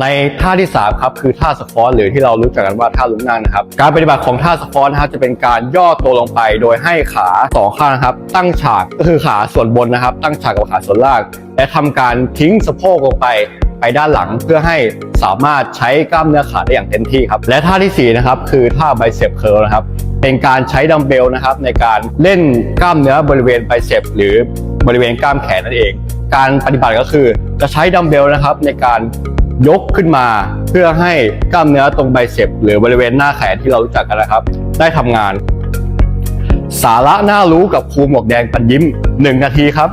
ในท่าที่3ครับคือท่าสควอตหรือที่เรารู้จักกันว่าท่าลุกนั่งนะครับ การปฏิบัติของท่าสควอตนะครับจะเป็นการย่อตัวลงไปโดยให้ขาสองข้างครับ ตั้งฉากก็คือขาส่วนบนนะครับ ตั้งฉากกับขาส่วนล่าง และทำการทิ้งสะโพกลงไปไปด้านหลังเพื่อให้สามารถใช้กล้ามเนื้อขาได้อย่างเต็มที่ครับ และท่าที่สี่นะครับคือท่าไบเซปเคิลนะครับเป็นการใช้ดัมเบลนะครับในการเล่นกล้ามเนื้อบริเวณไบเซปหรือบริเวณกล้ามแขนนั่นเอง การปฏิบัติก็คือจะใช้ดัมเบลนะครับในการ ยกขึ้นมาเพื่อให้กล้ามเนื้อตรงไบเซปหรือบริเวณหน้าแขนที่เรารู้จักกันนะครับ ได้ทำงาน สาระน่ารู้กับครูหมวกแดงปันยิ้ม 1 นาทีครับ